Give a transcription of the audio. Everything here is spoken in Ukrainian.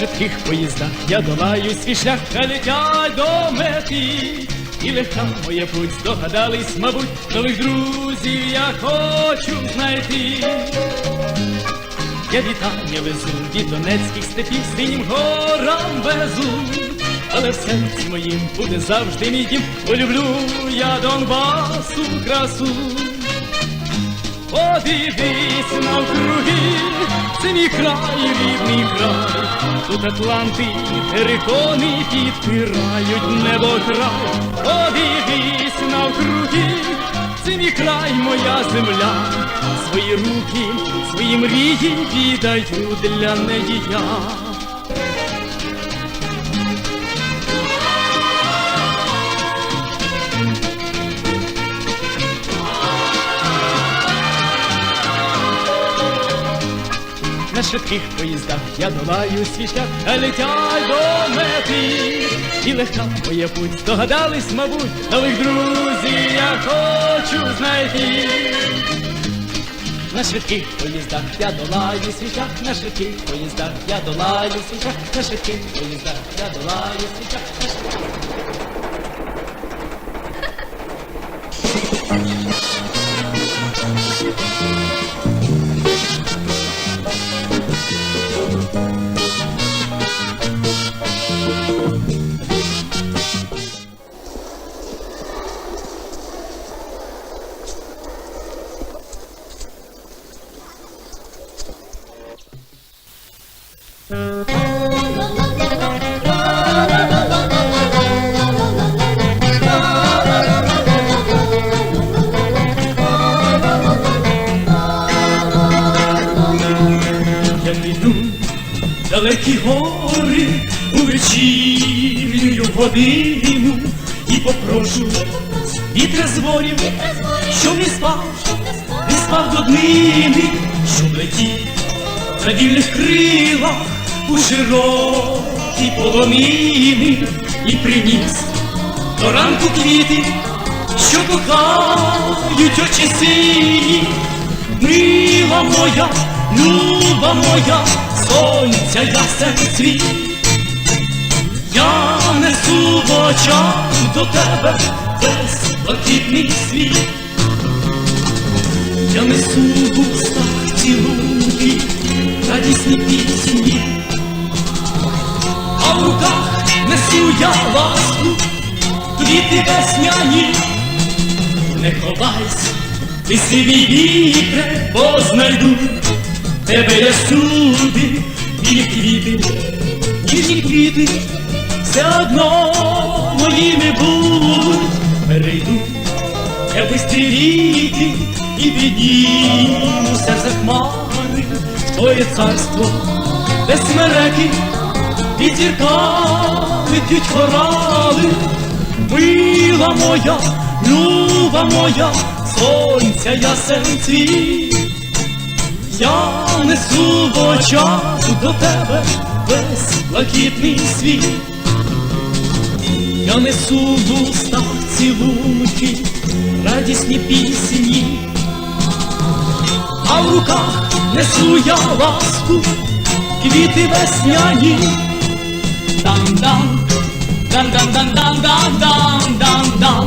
швидких поїздах я долаю свій шлях, та летять до мети. І легка моя путь, здогадались, мабуть, нових друзів я хочу знайти. Я вітання везу від донецьких степів синім горам везу, але в серці моїм буде завжди мій дім, бо люблю я Донбасу красу. Подивись навкруги, це край, рідний край, тут Атланти, терикони підпирають небо край. Подивись навкруги, це мій край, моя земля, свої руки, свої мрії віддаю для неї я. На швидких поїздах. Я долаю свій шлях, а до мети. І легка моя путь, здогадались, мабуть, нових друзів я хочу знайти. На швидких поїздах я долаю свій на швидких поїздах я долаю свій на швидких поїздах я долаю свій на швидких- далекі гори у вечірню годину. І попрошу вітра з ворів, щоб не спав, не спав. до днини, щоб летів на вільних крилах у широкі полонини і приніс до ранку квіти, що кохають очі сині, мила моя, люба моя, сонця ясен світ. Я несу в очах до тебе весь світ. Я несу в устах цілунки, радісні пісні, а в руках несу я ласку, квіти весняні. Не ховайся, ти сивій вітре, бо знайду тебе я всюди, білі квіти, ніжні квіти, все одно моїми будуть. Перейду я бистрі ріки і піднімуся за хмари твоє царство, де смереки і зірками п'ють хорали. Мила моя, люба моя, сонця ясен цвіт. Я несу в очах до тебе весь блакитний світ. Я несу в устах цілунки, радісні пісні, а в руках несу я ласку, квіти весняні. Дам-дам, дам-дам-дам-дам-дам-дам-дам,